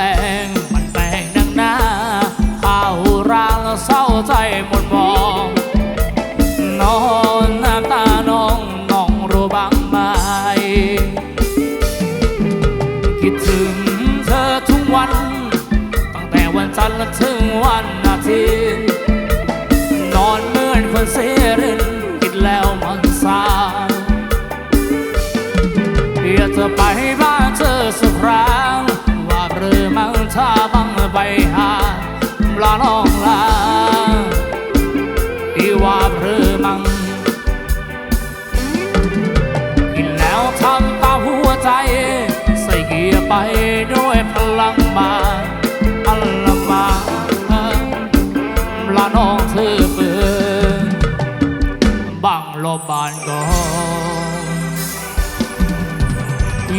รงมันแปลงดังหน้าข้าวรางเศร้าใจหมดมอง นอนหน้ำตาน้องน้องรู้บ้างไหมคิดถึงเธอทุกวัน ตั้งแต่วันจันทร์ถึงวันอาทิตย์นอนเหมือนคนเสียรินคิดแล้วมันสาอยากจะไปบ้านเธอสักครั้งว่าาบังไปหาปลาน้องลาที่ว่าหรือมัง กินแล้วทำตาหัวใจ ใส่เกียร์ไปด้วยพลังมาอัลละมาละน้องเธอเปิดบังลบบานก่อน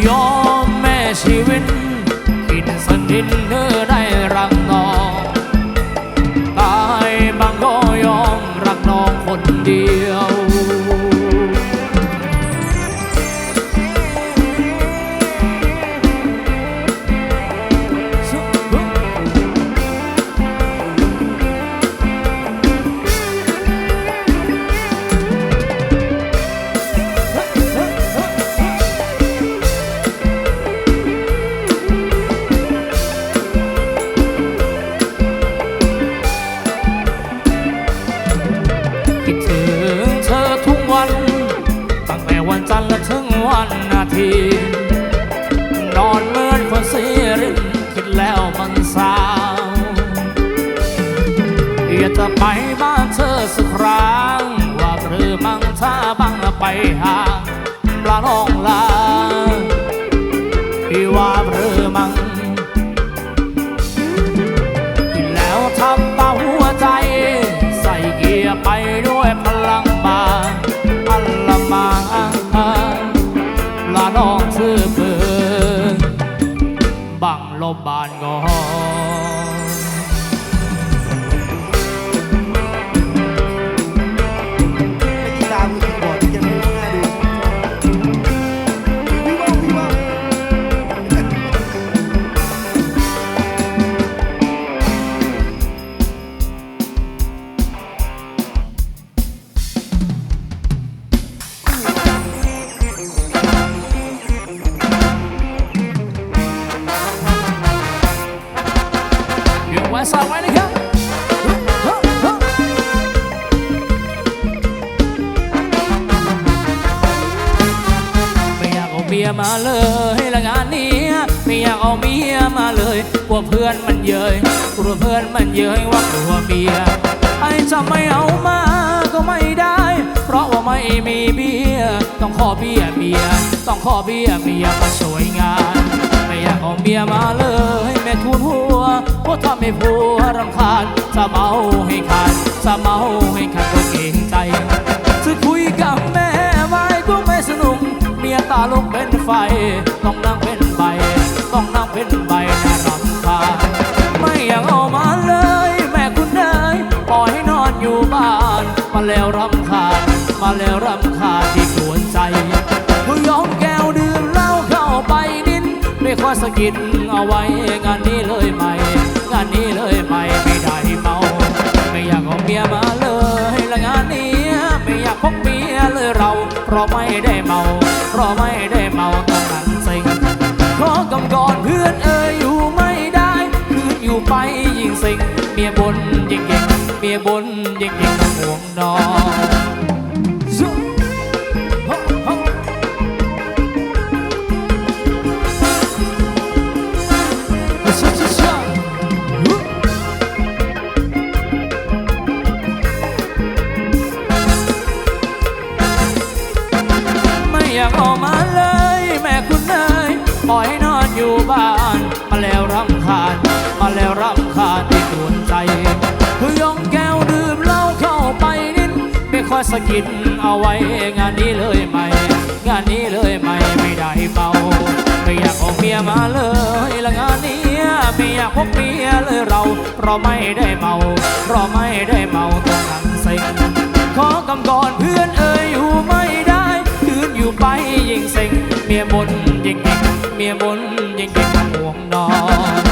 ยอมแม่ชีวิตินสนิทเนื้อได้รังนองตายบางก็ยอมรักน้องคนเดียว ที นอนเหมือนคนเสียรินคิดแล้วมันสาวอยากจะไปบ้านเธอสักครั้งว่าหรือมังถ้าบังไปหาปลานองลา น้องชื่อเกินบังลบบานงอ ไว้สาวไว้นะครับไม่อยากเอาเมียมาเลยละงานนี้ไม่อยากเอาเมียมาเลยกลัวเพื่อนมันเย้ยกลัวเพื่อนมันเย้ยว่ากลัวเมียไอ้จะไม่เอามาก็ไม่ได้ เพราะว่าไม่มีเบียร์ต้องขอเบียร์เมียต้องขอเบียร์เมียมาช่วยงาน ไม่อยากเอาเมียมาเลยแม่ทุนหัวเพราะทำให้ผัวรำคาญจะเมาให้ขาดจะเมาให้ขาดก็เกรงใจจะคุยกับแม่ไว้ก็ไม่สนุก เมียตาลุกเป็นไฟ ต้องนั่งเป็นใบ ต้องนั่งเป็นใบน่ารำคาญไม่อยากเอามาเลย แม่คุณเอ๋ยปล่อยให้นอนอยู่บ้าน มาแล้วรำคาญมาแล้วรำคาญ ไม่ค่อยสะกิดเอาไว้งานนี้เลยไหม งานนี้เลยไหมไม่ได้เมาไม่อยากเอาเมียมาเลยละงานนี้ไม่อยากพกเมียเลยเรา เพราะไม่ได้เมา เพราะไม่ได้เมาตอนนั้นสิงขอกำกอนเพื่อนเอ่ยอยู่ไม่ได้คืนอยู่ไปยิ่งสิงเมียบนยิ่งเก่งเมียบนยิ่งเก่ง สกิดเอาไว้งานนี้เลยไหม งานนี้เลยไหมไม่ได้เมาไม่อยากเอาเมียมาเลยละงานนี้ไม่อยากพบเมียเลยเราเพราะไม่ได้เมาเพราะไม่ได้เมาตรงนั้นสิงขอกำกอนเพื่อนเอ่ยอยู่ไม่ได้คืนอยู่ไปยิ่งเซ็งเมียบนยิ่งเก่งเมียบนยิ่งเก่งห่วงนอน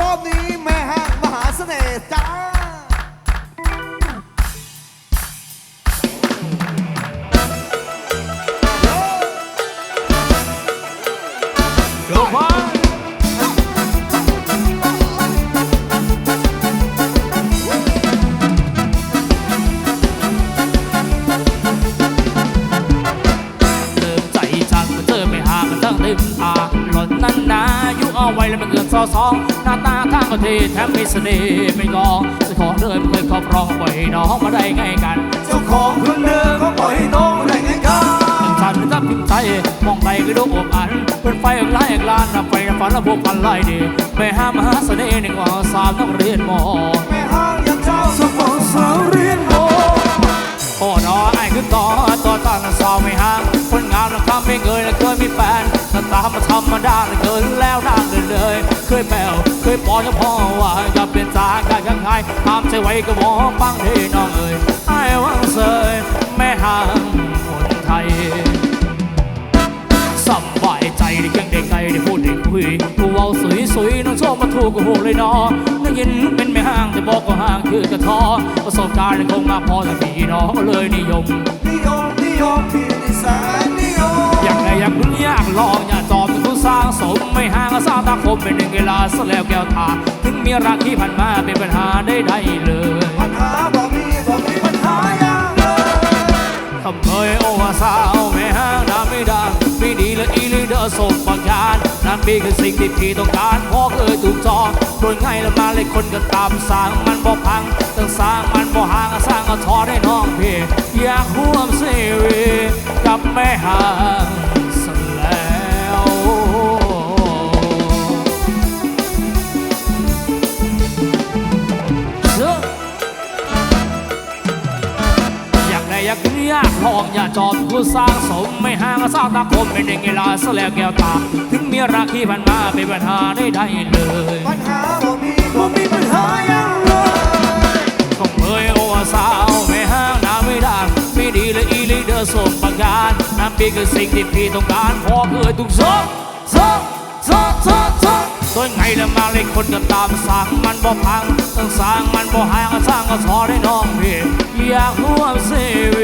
รอบนี้แม่ฮะมหาเสน่ห์จ้า ไว้แล้วไม่เกินซอสองหน้าตาทางประเทศแถมมีเสน่ห์ไม่งอเจ้าของเดิมเคยครอบครองปล่อยน้องมาได้ไงกันเจ้าของคนเดิมเขาปล่อยให้น้องได้ไงกันฉันถ้าพิมพ์ใจมองไปก็ดูอบอัน เป็นไฟอกไล่อกลานนับไปนับฝันและพวกพันไล่ดีไม่ห้ามมหาเสน่ห์หนึ่งว่าสามนักเรียนมอแม่ห้างอย่างเจ้าสมองสาวเรียนโมโอ้น้อไอ้คือต่อต่อตั้งสาวไม่ห่างคนงามนะคำไม่เคยเคยมีแฟนหน้าตามาธรรมดาเลยเกินแล้วนางเลยเล ยเคยแปวเคยปอนกับพ่อว่าจะเป็นตากันยังไงตามใจไว้ก็มองปังเทน้องเอ้ยไอ้วังเซยแม่ห่างคนไทยสบายใจได้เก่งได้ไกลได้พูดได้คุยกูเว้าสวยสวยน้องชอบมาถูกกูโหเลยเนาะได้ยินเป็นไม่ห่างแต่บอกว่าห่างคือกระท้อประสบการณ์คงมาพอแต่พี่น้องเลยนิยมนิยมนิยมพี่นิสานนิยมอยากไงอยากรู้อยากลองอยากจอมเป็นผู้ สร้างสมไม่ห่างก็สร้างตาคมเป็นหนึ่งกีฬาซะแล้วแก้วตา ถึงมีรักที่ผ่านมาเป็นปัญหาได้ได้เลยปัญหาบ่มีบ่มีปัญหาอย่างเลยคำเคยโอวาสาวไม่ห่างน้ำไม่ดังไม่ดีและอีลีเดอร์ส่งบางการน้ำมีคือสิ่งที่พี่ต้องการเพราะเคยถูกจองโดยง่ายแล้วมาเลยคนก็ตามสร้างมันบ่พังต้องสร้างมันบ่ห่างสร้างก็ทอได้น้องพี่อยากร่วมเสวีกับแม่ห่างากกินองอยาจอมกูสร้างสมไม่ห่างสร้างตาคมเป็นเด็กกีฬาซะแล้วแก้วตา ถึงมีรักที่ผ่านมาเป็นปัญหาได้ได้เลยปัญหาบ่มีบ่มีปัญหาอย่างเลยคงเคยโอ้สาวไม่ห่างน้ำไม่ดังไม่ดีเลยอีลีเดอร์ส่งประการน้ำปีคือสิ่งที่พี่ต้องการพอเคยถูกซ้อซ้อซ้อซ้อซ้อตัวไงล้วมาเลยคนก็ตามสั่งมันบ่พังต้องสร้างมันบ่ห่างสร้างก็ทอได้น้องพี่อยากร่วมเสว